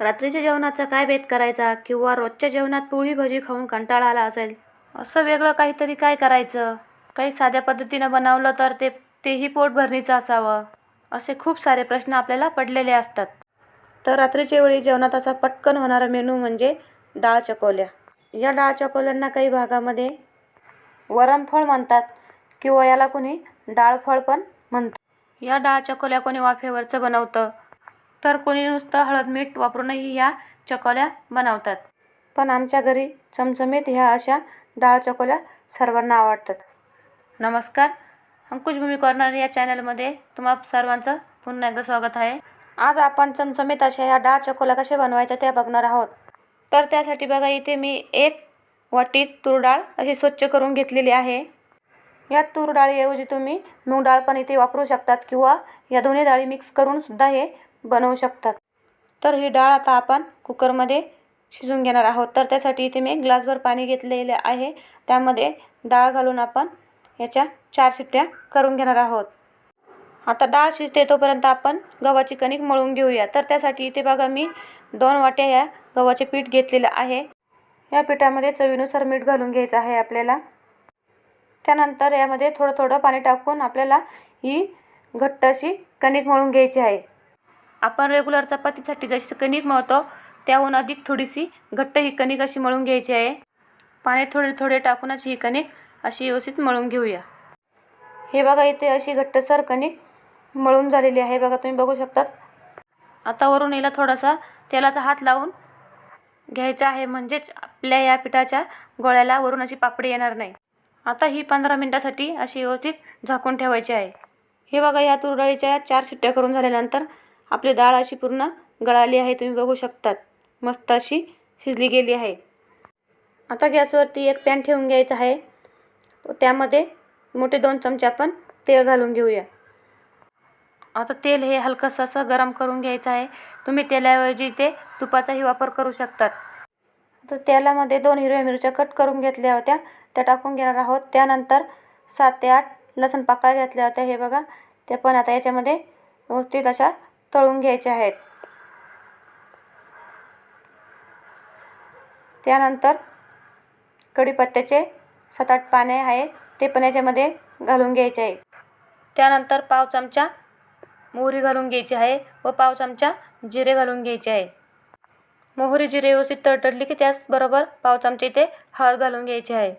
रात्रीच्या जेवणाचा काय भेद करायचा किंवा रोजच्या जेवणात पोळी भजी खाऊन कंटाळा आला असेल? असं वेगळं काहीतरी काय करायचं? काही साध्या पद्धतीनं बनवलं तर ते तेही पोटभरणीचं असावं. असे खूप सारे प्रश्न आपल्याला पडलेले असतात. तर रात्रीच्या वेळी जेवणात असा पटकन होणारा मेनू म्हणजे डाळ चकोल्या. या डाळ चकोल्यांना काही भागामध्ये वरणफळ म्हणतात किंवा याला कोणी डाळफळ पण म्हणतात. या डाळ चकोल्या कोणी वाफेवरचं बनवतं तर कोणी नुसतं हळद मीठ वापरूनही या चकोल्या बनवतात. पण आमच्या घरी चमचमीत ह्या अशा डाळ चकोल्या सर्वांना आवडतात. नमस्कार. अंकुशभूमी कॉर्नर या चॅनलमध्ये तुम्हा सर्वांचं पुन्हा एकदा स्वागत आहे. आज आपण चमचमीत अशा या डाळ चकोल्या कशा बनवायच्या त्या बघणार आहोत. तर त्यासाठी बघा इथे मी एक वाटी तूर डाळ अशी स्वच्छ करून घेतलेली आहे. या तूर डाळीऐवजी तुम्ही मूग डाळ पण इथे वापरू शकतात किंवा या दोन्ही डाळी मिक्स करून सुद्धा हे बनवू शकतात. तर ही डाळ आता आपण कुकरमध्ये शिजून घेणार आहोत. तर त्यासाठी इथे मी एक ग्लासभर पाणी घेतलेले आहे. त्यामध्ये डाळ घालून आपण याच्या चार शिट्ट्या करून घेणार आहोत. आता डाळ शिजते तोपर्यंत आपण गव्हाची कणिक मळून घेऊया. तर त्यासाठी इथे बघा मी दोन वाट्या या गव्हाचे पीठ घेतलेलं आहे. या पिठामध्ये चवीनुसार मीठ घालून घ्यायचं आहे आपल्याला. त्यानंतर यामध्ये थोडं थोडं पाणी टाकून आपल्याला ही घट्ट अशी कणिक मळून घ्यायची आहे. आपण रेग्युलर चपातीसाठी जशी कणिक मळतो त्याहून अधिक थोडीशी घट्ट ही कणिक अशी मळून घ्यायची आहे. पाणी थोडे थोडे टाकूनच ही कणिक अशी व्यवस्थित मळून घेऊया. हे बघा इथे अशी घट्टसर कणिक मळून झालेली आहे. बघा तुम्ही बघू शकतात. आता वरून हिला थोडासा तेलाचा हात लावून घ्यायचा आहे. म्हणजेच आपल्या या पिठाच्या गोळ्याला वरून अशी पापडी येणार नाही. आता ही पंधरा मिनटासाठी अशी व्यवस्थित झाकून ठेवायची आहे. हे बघा या तुरडाळीच्या चार शिट्ट्या करून झाल्यानंतर आपली डाळ अशी पूर्ण गळाली आहे तुम्ही बघू शकतात. मस्त अशी शिजली गेली आहे. आता गॅसवरती एक पॅन ठेवून घ्यायचं आहे. त्यामध्ये मोठे दोन चमचे आपण तेल घालून घेऊया. आता तेल हे हलकंसं असं गरम करून घ्यायचं आहे. तुम्ही तेलाऐवजी ते तुपाचाही वापर करू शकतात. तर तेलामध्ये दोन हिरव्या मिरच्या कट करून घेतल्या होत्या. त्या टाकून घेणार आहोत. त्यानंतर सात ते आठ लसूण पाकळ्या घेतल्या होत्या. हे बघा त्या पण आता याच्यामध्ये व्यवस्थित अशा तळून घ्यायचे आहेत. त्यानंतर कढीपत्त्याचे सात आठ पाने आहेत ते पण याच्यामध्ये घालून घ्यायचे आहे त्यानंतर पाव चमचा मोहरी घालून घ्यायची आहे व पाव चमचा जिरे घालून घ्यायचे आहे. मोहरी जिरे व्यवस्थित तडतडली की त्याचबरोबर पाव चमचे इथे हळद घालून घ्यायची आहे.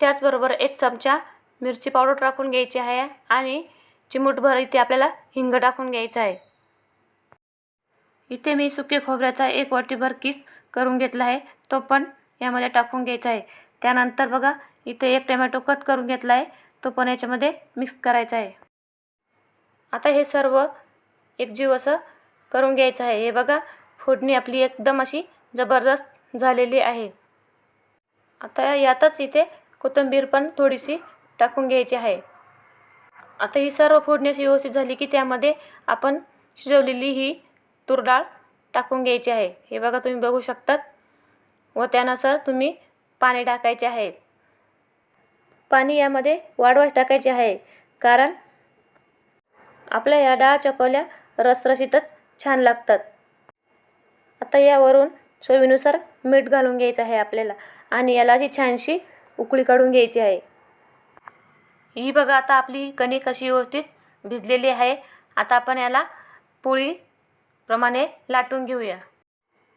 त्याचबरोबर एक चमचा मिरची पावडर टाकून घ्यायची आहे आणि चिमूटभर इथे आपल्याला हिंग टाकून घ्यायचं आहे. इथे मी सुके खोबऱ्याचा एक वाटीभर किस करून घेतला आहे. तो पण यामध्ये टाकून घ्यायचा आहे. त्यानंतर बघा इथे एक टमॅटो कट करून घेतला आहे. तो पण याच्यामध्ये मिक्स करायचा आहे. आता हे सर्व एकजीव असं करून घ्यायचं आहे. हे बघा फोडणी आपली एकदम अशी जबरदस्त झालेली आहे. आता यातच इथे कोथिंबीर पण थोडीशी टाकून घ्यायची आहे. आता ही सर्व फोडणी अशी व्यवस्थित झाली की त्यामध्ये आपण शिजवलेली ही तूर डाळ टाकून घ्यायची आहे. हे बघा तुम्ही बघू शकतात. व त्यानुसार तुम्ही पाणी टाकायचे आहे. पाणी यामध्ये वाढवास टाकायचे आहे. कारण आपल्या या डाळ चकवल्या रसरशीतच छान लागतात. आता यावरून चवीनुसार मीठ घालून घ्यायचं आहे आपल्याला. आणि याला अशी छानशी उकळी काढून घ्यायची आहे. ही बघा आता आपली कणिक अशी व्यवस्थित भिजलेली आहे. आता आपण याला पोळीप्रमाणे लाटून घेऊया.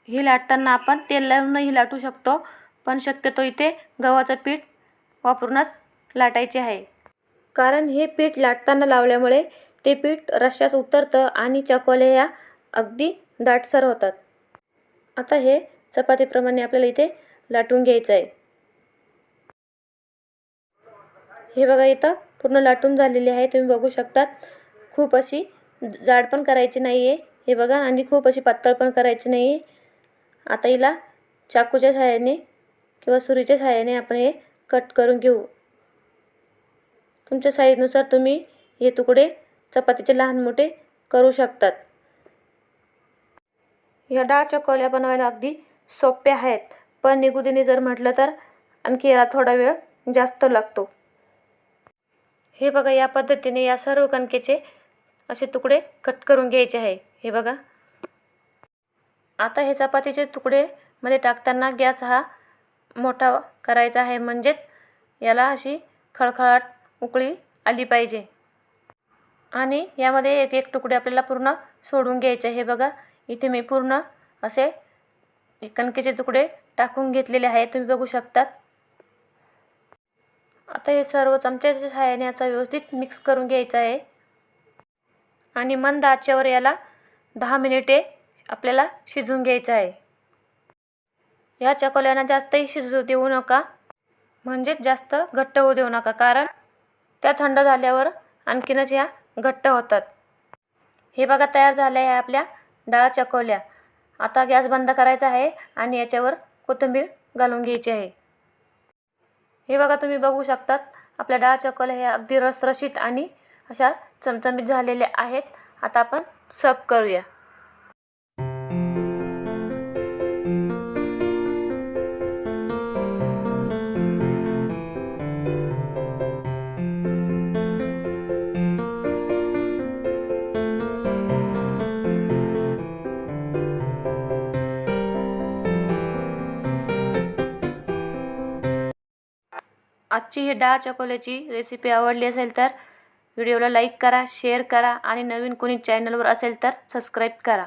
ही लाटताना आपण तेल लावूनही लाटू शकतो पण शक्यतो इथे गव्हाचं पीठ वापरूनच लाटायचे आहे. कारण हे पीठ लाटताना लावल्यामुळे ते पीठ रश्श्यास उतरतं आणि चकोल्या या अगदी दाटसर होतात. आता हे चपातीप्रमाणे आपल्याला इथे लाटून घ्यायचं आहे हे बघा इथं पूर्ण लाटून झालेली आहे. तुम्ही बघू शकतात. खूप अशी जाड पण करायची नाही आहे हे बघा आणि खूप अशी पातळ पण करायची नाही आहे आता हिला चाकूच्या सहाय्याने किंवा सुरीच्या सहाय्याने आपण हे कट करून घेऊ. तुमच्या साईजनुसार तुम्ही हे तुकडे चपातीचे लहान मोठे करू शकतात. या डाळच्या चकोल्या बनवायला अगदी सोप्या आहेत. पण निगुदीने जर म्हटलं तर आणखी याला थोडा वेळ जास्त लागतो. हे बघा या पद्धतीने या सर्व कणकेचे असे तुकडे कट करून घ्यायचे आहे. हे बघा. आता हे चपातीचे तुकडे मध्ये टाकताना गॅस हा मोठा करायचा आहे. म्हणजेच याला अशी खळखळाट उकळी आली पाहिजे. आणि यामध्ये एक एक तुकडे आपल्याला पूर्ण सोडून घ्यायचे हे बघा इथे मी पूर्ण असे कणकेचे तुकडे टाकून घेतलेले आहे. तुम्ही बघू शकतात. आता हे सर्व चमच्याच्या सहाय्याने याचा व्यवस्थित मिक्स करून घ्यायचं आहे. आणि मंद आचेवर याला दहा मिनिटे आपल्याला शिजवून घ्यायचं आहे. या चकोल्यांना जास्तही शिजू देऊ नका. म्हणजेच जास्त घट्ट होऊ देऊ नका कारण त्या थंड झाल्यावर आणखीनच ह्या घट्ट होतात. हे बघा तयार झाल्या आहे आपल्या डाळ चकोल्या. आता गॅस बंद करायचा आहे आणि याच्यावर कोथिंबीर घालून घ्यायची आहे. हे बघा तुम्ही बघू शकतात. आपल्या डाळ कल हे अगदी रसरशीत आणि अशा चमचमीत झालेल्या आहेत. आता आपण सर्व करूया. आजची ही डाळ चकोल्याची रेसिपी आवडली असेल तर व्हिडिओला लाईक करा शेअर करा आणि नवीन कोणी चॅनलवर असेल तर सबस्क्राईब करा.